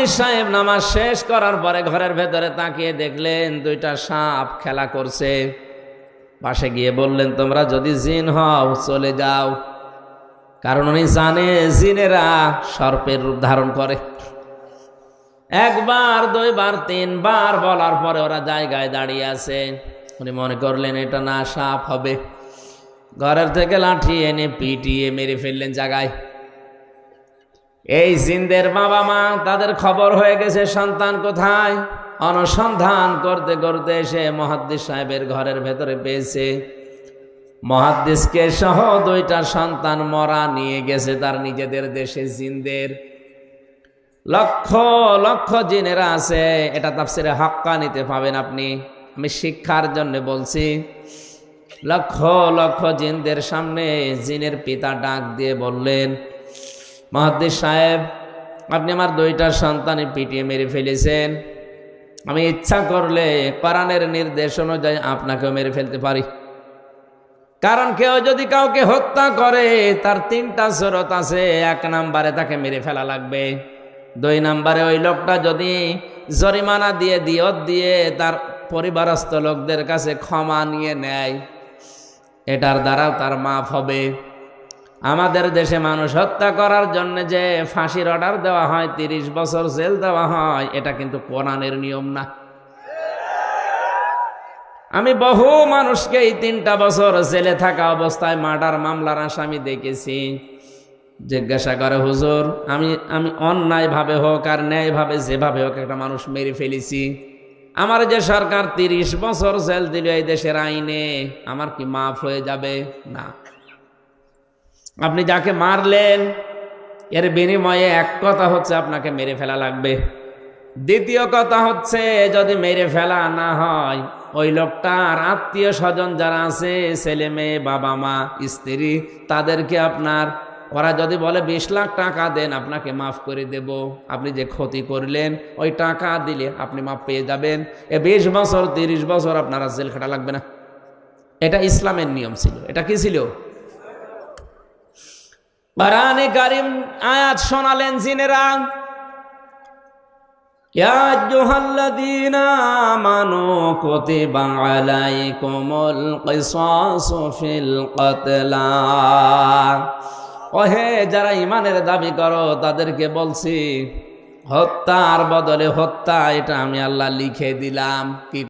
মহাদ্দিস সাহেব নামাজ শেষ করার পরে ঘরের ভেতরে তাকিয়ে দেখলেন দুইটা সাপ খেলা করছে। পাশে গিয়ে বললেন, তোমরা যদি জিন হও, চলে যাও। কারণ উনি জানে জিনেরা সর্পের রূপ ধারণ করে। একবার, দুইবার, তিনবার বলার পরে ওরা জায়গায় দাঁড়িয়ে আছে। উনি মনে করলেন, এটা না সাপ হবে। ঘরের থেকে লাঠি এনে পিটিয়ে মেরে ফেললেন জায়গায়। এই জিনদের বাবা মা, তাদের খবর হয়ে গেছে, সন্তান কোথায়? অনুসন্ধান করতে করতে এসে মহাদ্দিস সাহেবের ঘরের ভেতরে পেয়েছে। মহাদ্দিসকে সহ দুইটা সন্তান মরা নিয়ে গেছে তার নিজেদের দেশে জিনদের। লক্ষ লক্ষ জিনেরা আছে, এটা তাফসিরে হাক্কা নিতে পাবেন আপনি। আমি শিক্ষার জন্য বলছি, লক্ষ লক্ষ জিনদের সামনে জিনের পিতা ডাক দিয়ে বললেন মহাদ্দিস সাহেব, আপনি আমার দুইটা সন্তানে পিটিয়ে মেরে ফেলেছেন। আমি ইচ্ছা করলে কোরআনের নির্দেশ অনুযায়ী আপনাকেও মেরে ফেলতে পারি। কারণ কেউ যদি কাউকে হত্যা করে, তার তিনটা শরত আছে, এক নাম্বারে তাকে মেরে ফেলা লাগবে। দুই নাম্বারে ওই লোকটা যদি জরিমানা দিয়ে, দিয়ত দিয়ে তার পরিবারস্থ লোকদের কাছে ক্ষমা নিয়ে নেয়, এটার দ্বারাও তার মাফ হবে। আমাদের দেশে মানুষ হত্যা করার জন্য যে ফাঁসির অর্ডার দেওয়া হয়, তিরিশ বছর জেল দেওয়া হয়, এটা কিন্তু কোরআনের নিয়ম না। আমি বহু মানুষকে এই তিনটা বছর জেলে থাকা অবস্থায় মার্ডার মামলার আসামি দেখেছি। জিজ্ঞাসা করে, হুজুর, আমি আমি অন্যায়ভাবে হোক আর ন্যায়ভাবে যেভাবে হোক একটা মানুষ মেরে ফেলেছি। আমার যে সরকার তিরিশ বছর জেল দিল এই দেশের আইনে, আমার কি মাফ হয়ে যাবে? না। আপনি যাকে মারলেন, এর বিনিময়ে এক কথা হচ্ছে আপনাকে মেরে ফেলা লাগবে। দ্বিতীয় কথা হচ্ছে, যদি মেরে ফেলা না হয়, ওই লোকটার আত্মীয় স্বজন যারা আছে, ছেলে মেয়ে, বাবা মা, স্ত্রী, তাদেরকে আপনার, ওরা যদি বলে বিশ লাখ টাকা দেন, আপনাকে মাফ করে দেব। আপনি যে ক্ষতি করলেন, ওই টাকা দিলে আপনি মাফ পেয়ে যাবেন। এ বিশ বছর, তিরিশ বছর আপনারা জেল খাটা লাগবে না। এটা ইসলামের নিয়ম ছিল। এটা কি ছিল? বারানে গারিম আয়াত শোনালেন জিনেরা যারা ইমানের দাবি করো, তাদেরকে বলছি, হত্যার বদলে হত্যা, এটা আমি আল্লাহ লিখে দিলাম। কি